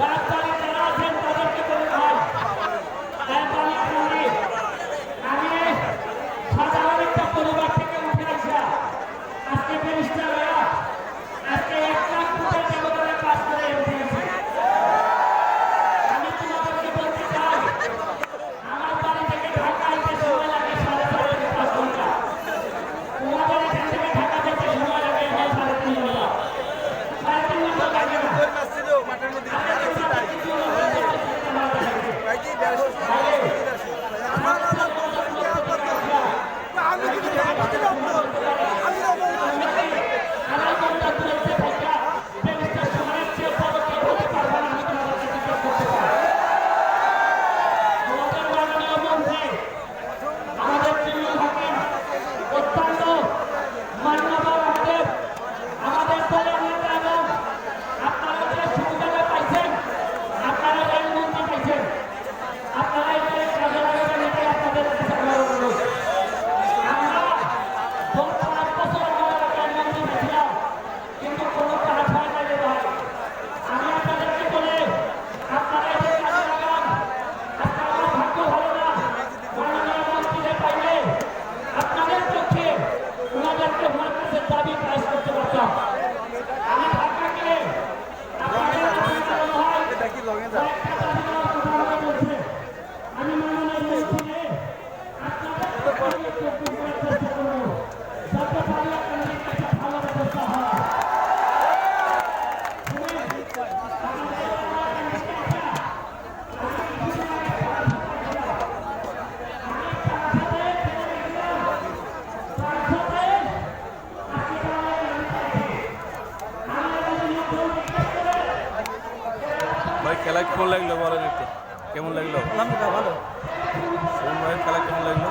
Para খেলা কেমন লাগল বলেন একটু? কেমন লাগল? আলহামদুলিল্লাহ ভালো। সুমন ভাইয়ের খেলা কেমন লাগল?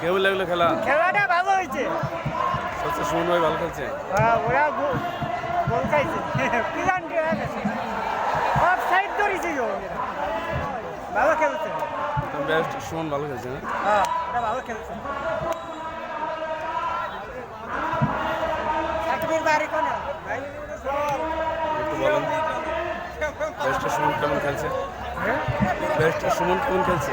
কেমন লাগল খেলা? খেলাটা ভালো হয়েছে। সবচেয়ে সুমন ভাই ভালো খেলছে? ওরা গোল খাইছে। পিলান্টি হয়ে গেছে। সাইড ধরেছে ভালো খেলছে। সুমন ভালো খেলছে না? হ্যাঁ ভালো খেলছে সাকিবের বাড়ি কোনে ভাই একটু বলেন বেস্ট সুমন কেমন খেলছে? বেস্ট সুমন কেমন খেলছে?